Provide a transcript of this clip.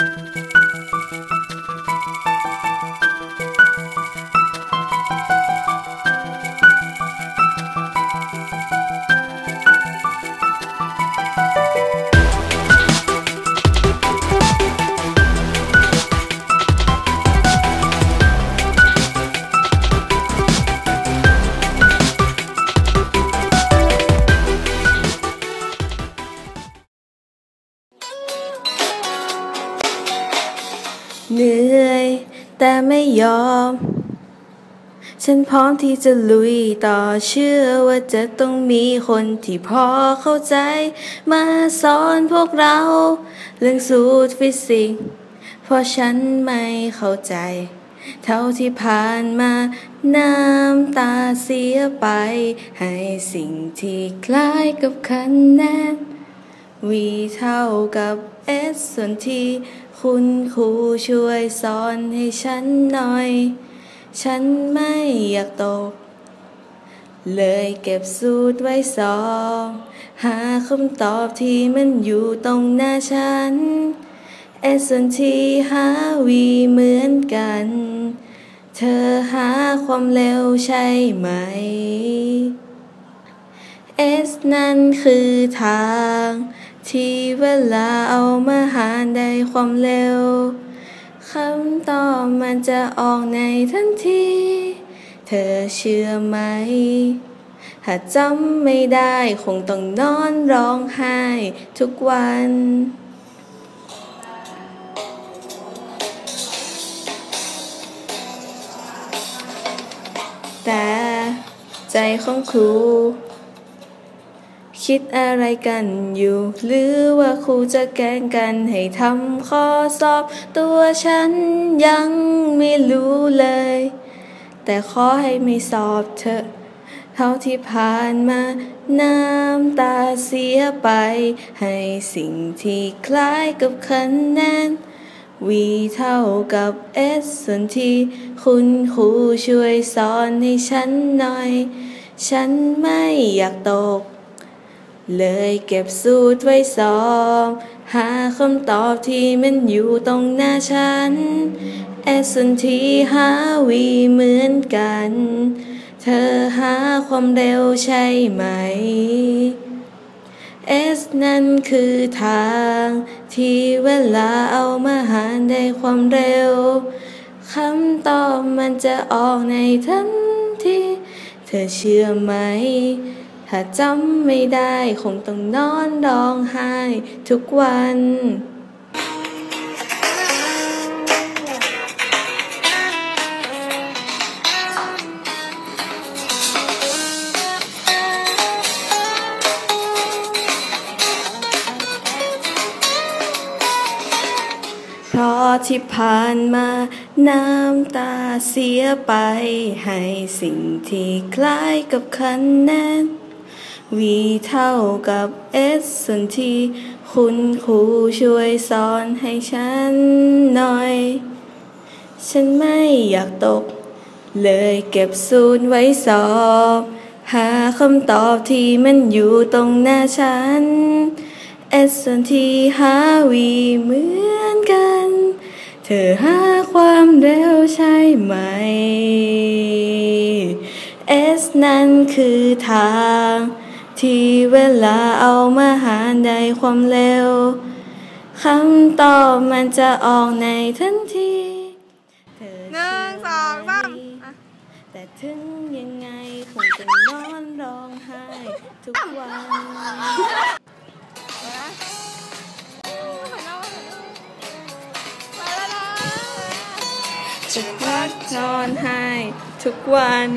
เห แต่ไม่ยอม ฉันพร้อมที่จะลุยต่อเชื่อว่าจะต้องมีคนที่พอเข้าใจ มาสอนพวกเรา เรื่องสูตรฟิสิกส์เพราะฉันไม่เข้าใจ เท่าที่ผ่านมาน้ำตาเสียไป ให้สิ่งที่คล้ายกับคะแนน V เท่ากับ S ส่วนที่ คุณครูช่วยสอนให้ฉันหน่อย ฉันไม่อยากตก เลยเก็บสูตรไว้สอบ หาคำตอบที่มันอยู่ตรงหน้าฉัน S ส่วนที่หา V เหมือนกัน เธอหาความเร็วใช่ไหม S นั่นคือทาง ที่เวลาเอามาหารได้ความเร็วคำตอบมันจะออกในทันที เธอเชื่อไหมถ้าจำไม่ได้คงต้องนอนร้องไห้ทุกวันแต่ใจของครู คิดอะไรกันอยู่ หรือว่าครูจะแกล้งกันให้ทำข้อสอบ ตัวฉันยังไม่รู้เลย แต่ขอให้ไม่สอบเถอะ เท่าที่ผ่านมา น้ำตาเสียไป ให้สิ่งที่คล้ายกับคะแนน V เท่ากับ S ส่วนที่คุณครูช่วยสอนให้ฉันหน่อย ฉันไม่อยากตก เลยเก็บสูตรไว้สอบ หาคำตอบที่มันอยู่ตรงหน้าฉัน S ส่วนที่หา V เหมือนกัน เธอหาความเร็วใช่ไหม S นั่นคือทาง ที่เวลาเอามาหารได้ความเร็วคำตอบมันจะออกในทันที เธอเชื่อไหม ถ้าจำไม่ได้คงต้องนอนร้องไห้ทุกวันเพราะที่ผ่านมาน้ำตาเสียไป ให้สิ่งที่คล้ายกับคะแนน V เท่ากับ S ส่วนที่คุณครูช่วยสอนให้ฉันหน่อย ฉันไม่อยากตก เลยเก็บสูตรไว้สอบ หาคำตอบที่มันอยู่ตรงหน้าฉัน S ส่วนที่หา V เหมือนกัน เธอหาความเร็วใช่ไหม S นั่นคือทาง ที่เวลาเอามาหารได้ความเร็วคำตอบมันจะออกในทันทีหนึ่งสองสามแต่ถึงยังไงคงจะนอนร้องไห้ทุกวันจะพักนอนไห้ทุกวัน